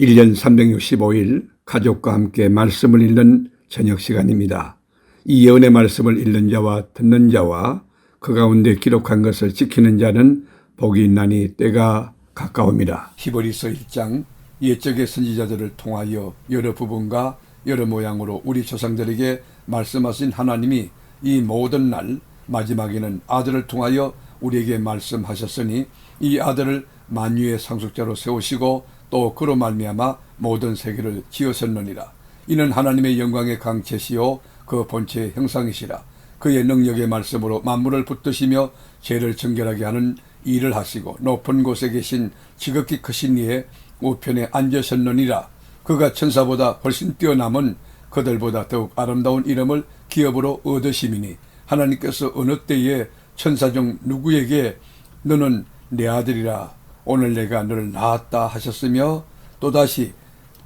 1년 365일 가족과 함께 말씀을 읽는 저녁 시간입니다. 이 예언의 말씀을 읽는 자와 듣는 자와 그 가운데 기록한 것을 지키는 자는 복이 있나니 때가 가까웁니다. 히브리서 1장 옛적의 선지자들을 통하여 여러 부분과 여러 모양으로 우리 조상들에게 말씀하신 하나님이 이 모든 날 마지막에는 아들을 통하여 우리에게 말씀하셨으니 이 아들을 만유의 상속자로 세우시고 또 그로 말미암아 모든 세계를 지으셨느니라. 이는 하나님의 영광의 강체시요 그 본체의 형상이시라. 그의 능력의 말씀으로 만물을 붙드시며 죄를 정결하게 하는 일을 하시고 높은 곳에 계신 지극히 크신 이의 우편에 앉으셨느니라. 그가 천사보다 훨씬 뛰어남은 그들보다 더욱 아름다운 이름을 기업으로 얻으심이니 하나님께서 어느 때에 천사 중 누구에게 너는 내 아들이라 오늘 내가 너를 낳았다 하셨으며 또다시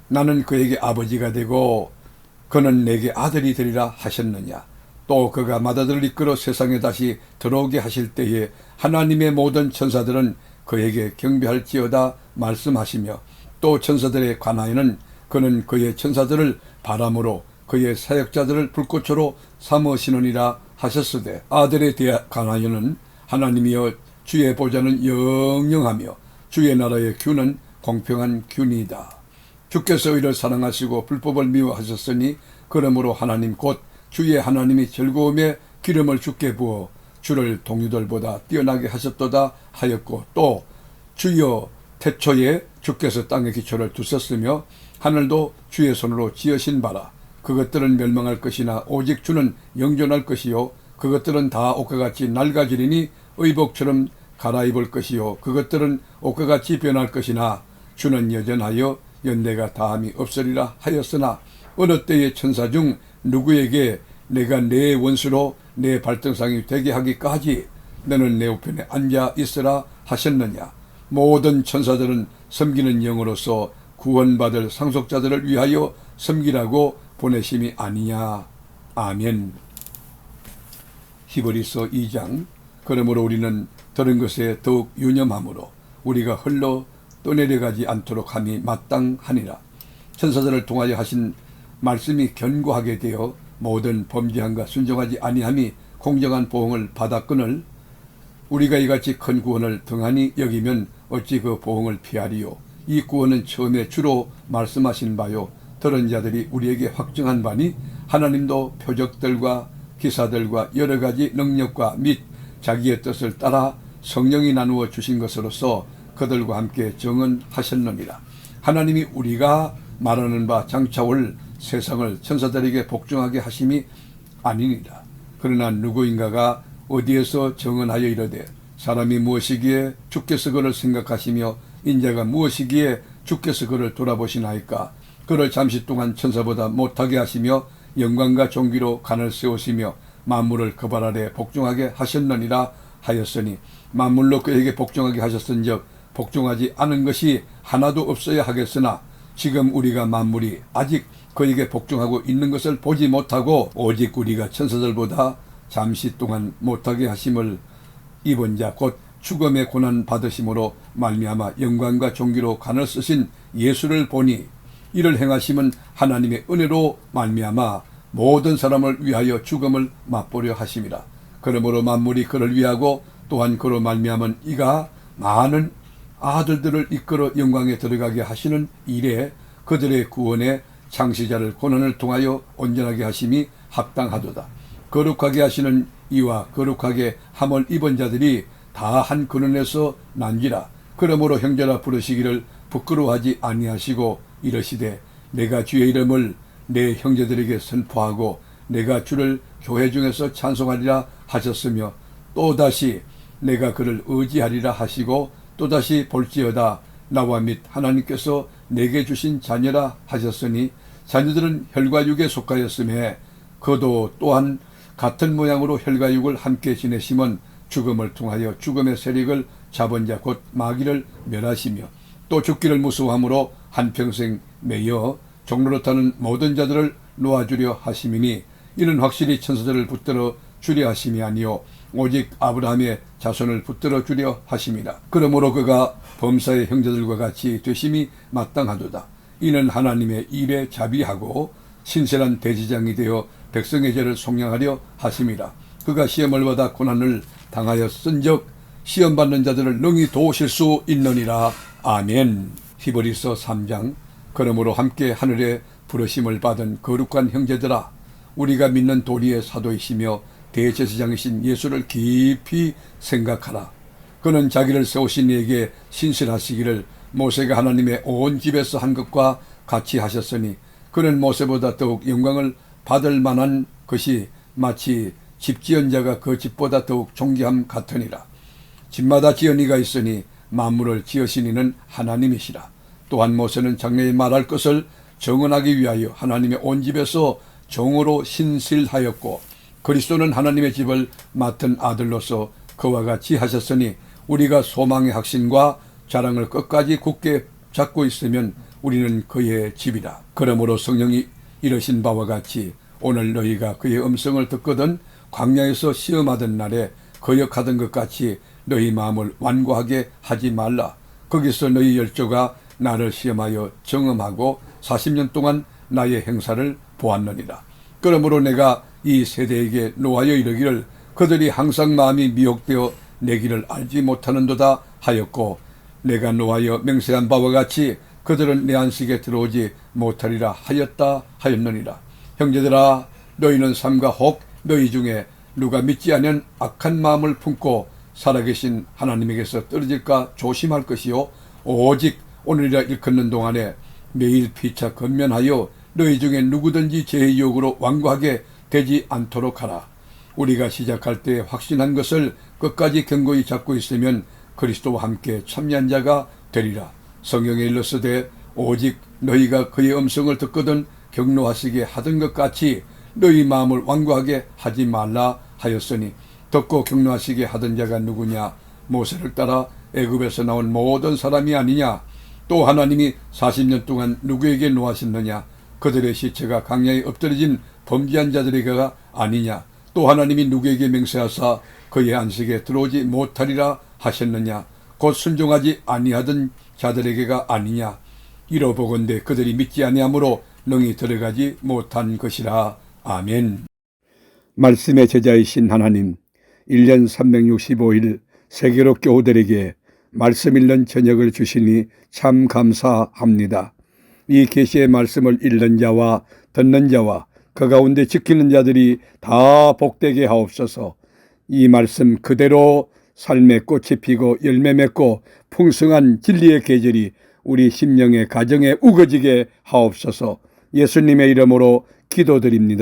나는 그에게 아버지가 되고 그는 내게 아들이 되리라 하셨느냐. 또 그가 마다들을 이끌어 세상에 다시 들어오게 하실 때에 하나님의 모든 천사들은 그에게 경배할지어다 말씀하시며 또 천사들의 관하에는 그는 그의 천사들을 바람으로 그의 사역자들을 불꽃으로 삼으시느니라 하셨으되 아들에 대한 관하여는 하나님이여 주의 보좌는 영영하며 주의 나라의 균은 공평한 균이다. 주께서 이를 사랑하시고 불법을 미워하셨으니 그러므로 하나님 곧 주의 하나님이 즐거움에 기름을 주께 부어 주를 동료들보다 뛰어나게 하셨도다 하였고 또 주여 태초에 주께서 땅의 기초를 두셨으며 하늘도 주의 손으로 지으신 바라. 그것들은 멸망할 것이나 오직 주는 영존할 것이요. 그것들은 다 옷과 같이 낡아지리니 의복처럼 갈아입을 것이요. 그것들은 옷과 같이 변할 것이나 주는 여전하여 연대가 다함이 없으리라 하였으나 어느 때의 천사 중 누구에게 내가 내 원수로 내 발등상이 되게 하기까지 너는 내 우편에 앉아 있으라 하셨느냐? 모든 천사들은 섬기는 영으로서 구원받을 상속자들을 위하여 섬기라고 보내심이 아니냐. 아멘. 히브리서 2장. 그러므로 우리는 들은 것에 더욱 유념함으로 우리가 흘러 떠내려가지 않도록 함이 마땅하니라. 천사들을 통하여 하신 말씀이 견고하게 되어 모든 범죄함과 순종하지 아니함이 공정한 보응을 받았거늘 우리가 이같이 큰 구원을 등한히 여기면 어찌 그 보응을 피하리요. 이 구원은 처음에 주로 말씀하신 바요. 들은 자들이 우리에게 확증한 바니 하나님도 표적들과 기사들과 여러 가지 능력과 및 자기의 뜻을 따라 성령이 나누어 주신 것으로서 그들과 함께 정언하셨느니라. 하나님이 우리가 말하는 바 장차 올 세상을 천사들에게 복종하게 하심이 아니니라. 그러나 누구인가가 어디에서 정언하여 이르되 사람이 무엇이기에 주께서 그를 생각하시며 인자가 무엇이기에 주께서 그를 돌아보시나이까 그를 잠시 동안 천사보다 못하게 하시며 영광과 존귀로 간을 세우시며 만물을 그 발 아래 복종하게 하셨느니라 하였으니 만물로 그에게 복종하게 하셨은즉 복종하지 않은 것이 하나도 없어야 하겠으나 지금 우리가 만물이 아직 그에게 복종하고 있는 것을 보지 못하고 오직 우리가 천사들보다 잠시 동안 못하게 하심을 입은 자 곧 죽음의 고난 받으심으로 말미암아 영광과 존귀로 간을 쓰신 예수를 보니 이를 행하심은 하나님의 은혜로 말미암아 모든 사람을 위하여 죽음을 맛보려 하심이라. 그러므로 만물이 그를 위하고 또한 그로 말미암은 이가 많은 아들들을 이끌어 영광에 들어가게 하시는 일에 그들의 구원에 창시자를 고난을 통하여 온전하게 하심이 합당하도다. 거룩하게 하시는 이와 거룩하게 함을 입은 자들이 다 한 근원에서 난지라. 그러므로 형제라 부르시기를 부끄러워하지 아니하시고 이러시되 내가 주의 이름을 내 형제들에게 선포하고 내가 주를 교회 중에서 찬송하리라 하셨으며 또다시 내가 그를 의지하리라 하시고 또다시 볼지어다. 나와 및 하나님께서 내게 주신 자녀라 하셨으니 자녀들은 혈과 육에 속하였음에 그도 또한 같은 모양으로 혈과 육을 함께 지내심은 죽음을 통하여 죽음의 세력을 잡은 자 곧 마귀를 멸하시며 또 죽기를 무서워함으로 한평생 매여 종로로 타는 모든 자들을 놓아주려 하심이니 이는 확실히 천사들을 붙들어 주려 하심이 아니요 오직 아브라함의 자손을 붙들어 주려 하심이라. 그러므로 그가 범사의 형제들과 같이 되심이 마땅하도다. 이는 하나님의 일에 자비하고 신실한 대지장이 되어 백성의 죄를 속량하려 하심이라. 그가 시험을 받아 고난을 쓴적 시험 받는 자들을 능히 도우실 수 있느니라. 아멘. 히브리서 3장 그러므로 함께 하늘에 부르심을 받은 거룩한 형제들아 우리가 믿는 도리의 사도이시며 대제사장이신 예수를 깊이 생각하라. 그는 자기를 세우신 이에게 신실하시기를 모세가 하나님의 온 집에서 한 것과 같이 하셨으니 그는 모세보다 더욱 영광을 받을 만한 것이 마치 집 지은 자가 그 집보다 더욱 존귀함 같으니라. 집마다 지은 이가 있으니 만물을 지으신 이는 하나님이시라. 또한 모세는 장래에 말할 것을 정언하기 위하여 하나님의 온 집에서 종으로 신실하였고 그리스도는 하나님의 집을 맡은 아들로서 그와 같이 하셨으니 우리가 소망의 확신과 자랑을 끝까지 굳게 잡고 있으면 우리는 그의 집이라. 그러므로 성령이 이르신 바와 같이 오늘 너희가 그의 음성을 듣거든 광야에서 시험하던 날에 거역하던 것 같이 너희 마음을 완고하게 하지 말라. 거기서 너희 열조가 나를 시험하여 정음하고 40년 동안 나의 행사를 보았느니라. 그러므로 내가 이 세대에게 노하여 이르기를 그들이 항상 마음이 미혹되어 내 길을 알지 못하는도다 하였고 내가 노하여 맹세한 바와 같이 그들은 내 안식에 들어오지 못하리라 하였다 하였느니라. 형제들아 너희는 삼가 혹 너희 중에 누가 믿지 않은 악한 마음을 품고 살아계신 하나님에게서 떨어질까 조심할 것이요 오직 오늘이라 일컫는 동안에 매일 피차 건면하여 너희 중에 누구든지 제 유혹으로 완고하게 되지 않도록 하라. 우리가 시작할 때 확신한 것을 끝까지 견고히 잡고 있으면 그리스도와 함께 참여한 자가 되리라. 성경에 일렀으되 오직 너희가 그의 음성을 듣거든 경로하시게 하던 것 같이 너희 마음을 완고하게 하지 말라 하였으니 듣고 경로하시게 하던 자가 누구냐 모세를 따라 애굽에서 나온 모든 사람이 아니냐 또 하나님이 40년 동안 누구에게 노하셨느냐 그들의 시체가 강야에 엎드려진 범죄한 자들에게가 아니냐. 또 하나님이 누구에게 맹세하사 그의 안식에 들어오지 못하리라 하셨느냐. 곧 순종하지 아니하던 자들에게가 아니냐. 이러보건대 그들이 믿지 아니하므로 능히 들어가지 못한 것이라. 아멘. 말씀의 제자이신 하나님 1년 365일 세계로 교우들에게 말씀 읽는 저녁을 주시니 참 감사합니다. 이 계시의 말씀을 읽는 자와 듣는 자와 그 가운데 지키는 자들이 다 복되게 하옵소서. 이 말씀 그대로 삶의 꽃이 피고 열매 맺고 풍성한 진리의 계절이 우리 심령의 가정에 우거지게 하옵소서. 예수님의 이름으로 기도드립니다.